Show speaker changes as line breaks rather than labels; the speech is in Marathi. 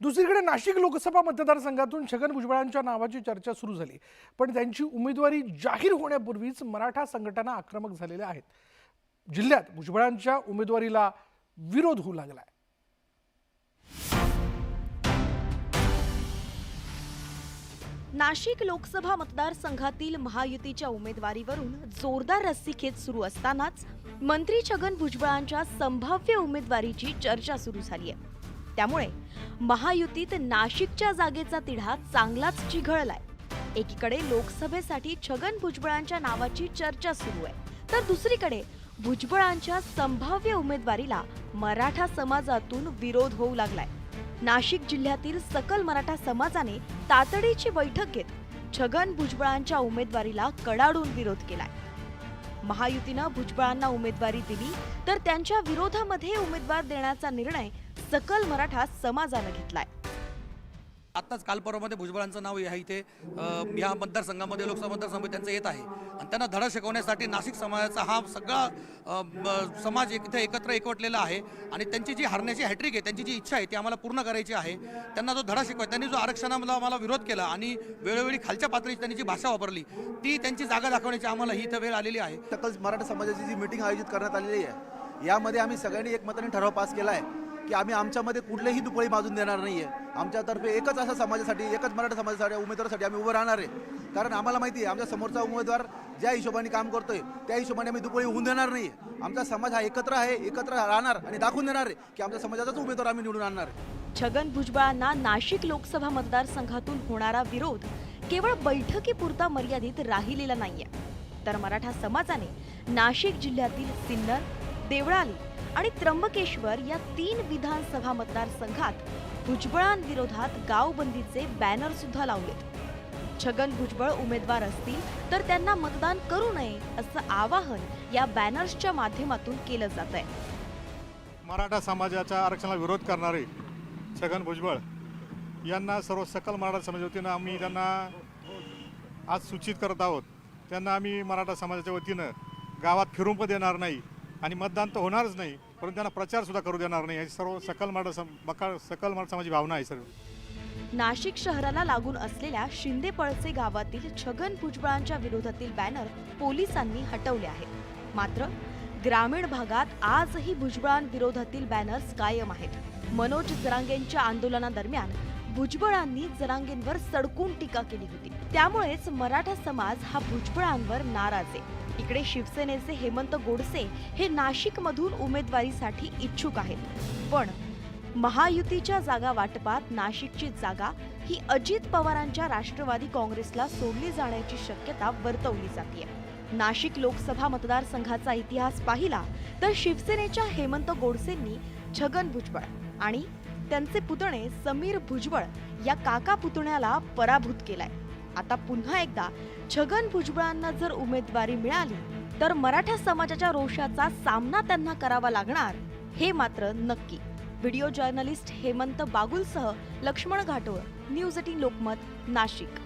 दुसरीकडे नाशिक लोकसभा मतदारसंघातून छगन भुजबळांच्या नावाची चर्चा सुरू झाली. पण त्यांची उमेदवारी जाहीर होण्यापूर्वीच मराठा संघटना आक्रमक झालेल्या आहेत. जिल्ह्यात भुजबळांच्या उमेदवारीला विरोध होऊ लागलाय.
नाशिक लोकसभा मतदारसंघातील महायुतीच्या उमेदवारीवरून जोरदार रस्सीखेच सुरू असतानाच मंत्री छगन भुजबळांच्या संभाव्य उमेदवारीची चर्चा सुरू झाली आहे. त्यामुळे महायुतीत नाशिकच्या जागेचा तिढा चांगलाच चिघळलाय. एकीकडे लोकसभेसाठी छगन भुजबळांच्या नावाची चर्चा सुरू आहे तर दुसरीकडे भुजबळांच्या संभाव्य उमेदवारीला मराठा समाजातून विरोध होऊ लागलाय. नाशिक जिल्ह्यातील सकल मराठा समाजाने तातडीची बैठक घेत छगन भुजबळांच्या उमेदवारीला कडाडून विरोध केलाय. महायुतीनं भुजबळांना उमेदवारी दिली तर त्यांच्या विरोधामध्ये उमेदवार देण्याचा निर्णय सकल मराठा समाजानं घेतलाय.
आत्ताच कालपर्वामध्ये भुजबळांचं नाव या इथे या मतदारसंघामध्ये लोकसभा मतदारसंघामध्ये त्यांचं येत आहे. आणि त्यांना धडा शिकवण्यासाठी नाशिक समाजाचा हा सगळा समाज एक इथे एकत्र एकवटलेला आहे. आणि त्यांची जी हरण्याची हॅट्रिक आहे त्यांची जी इच्छा आहे ती आम्हाला पूर्ण करायची आहे. त्यांना जो धडा शिकवाय त्यांनी जो आरक्षणाला आम्हाला विरोध केला आणि वेळोवेळी खालच्या पातळीची त्यांनी जी भाषा वापरली ती त्यांची जागा दाखवण्याची आम्हाला ही इथं वेळ आलेली आहे.
सकल मराठा समाजाची जी मिटिंग आयोजित करण्यात आलेली आहे यामध्ये आम्ही सगळ्यांनी एकमताने ठराव पास केला आहे. की आम्ही आमच्यामध्ये कुठलेही दुपळी बाजून देणार नाही आहे आमच्यातर्फे एकच असा समाजासाठी एकच मराठा समाजासाठी उमेदवारासाठी आम्ही उभं राहणार आहे. कारण आम्हाला माहिती आहे आमच्या समोरचा उमेदवार ज्या हिशोबाने काम करतोय त्या हिशोबाने आम्ही दुपळी होऊन देणार नाही आहे आमचा समाज हा एकत्र आहे एकत्र राहणार आणि दाखवून देणार आहे की आमच्या समाजाचाच उमेदवार आम्ही निवडून आणणार
छगन भुजबळांना नाशिक लोकसभा मतदारसंघातून होणारा विरोध केवळ बैठकीपुरता मर्यादित राहिलेला नाहीये. तर मराठा समाजाने नाशिक जिल्ह्यातील सिन्नर देवळाली आणि त्र्यंबकेश्वर या तीन विधानसभा मतदारसंघात भुजबळांविरोधात गावबंदीचे बॅनर सुद्धा लावलेत. छगन भुजबळ उमेदवार असतील तर त्यांना मतदान करू नये असं आवाहन या बॅनर्सच्या माध्यमातून केलं जात आहे
मराठा समाजाच्या आरक्षणाला विरोध करणारे छगन भुजबळ यांना सर्व सकल मराठा समाज वतीनं आम्ही त्यांना आज सूचित करत आहोत. त्यांना आम्ही मराठा समाजाच्या वतीनं गावात फिरून पण देणार नाही. आणि मतदान तर होणारच नाही परंतु त्यांना प्रचारसुद्धा करू देणार नाही. ही सर्व सकल मराठा सम सकल मराठा समाजाची भावना आहे सर्व.
नाशिक शहराला लागून असलेल्या शिंदेपळचे गावातील छगन भुजबळांच्या विरोधातील बॅनर पोलिसांनी हटवले आहेत. मात्र ग्रामीण भागात आजही भुजबळांविरोधातील बॅनर्स कायम आहेत. मनोज जरांगेंच्या आंदोलनादरम्यान भुजबळांनी जरांगेंवर सडकून टीका केली होती. त्यामुळेच मराठा समाज हा भुजबळांवर नाराज आहे. इकडे शिवसेनेचे हेमंत गोडसे हे नाशिकमधून उमेदवारीसाठी इच्छुक आहेत. पण महायुतीच्या जागा वाटपात नाशिकची जागा ही अजित पवारांच्या राष्ट्रवादी काँग्रेसला सोडली जाण्याची शक्यता वर्तवली जाते नाशिक लोकसभा मतदारसंघाचा इतिहास पाहिला तर शिवसेनेच्या हेमंत गोडसेंनी छगन भुजबळ आणि त्यांचे पुतणे समीर भुजबळ या काका पुतण्याला पराभूत केलाय. आता पुन्हा एकदा छगन भुजबळांना जर उमेदवारी मिळाली तर मराठा समाजाच्या रोषाचा सामना त्यांना करावा लागणार हे मात्र नक्की. व्हिडिओ जर्नलिस्ट हेमंत बागुलसह लक्ष्मण घाटोळ न्यूज एटीन लोकमत नाशिक.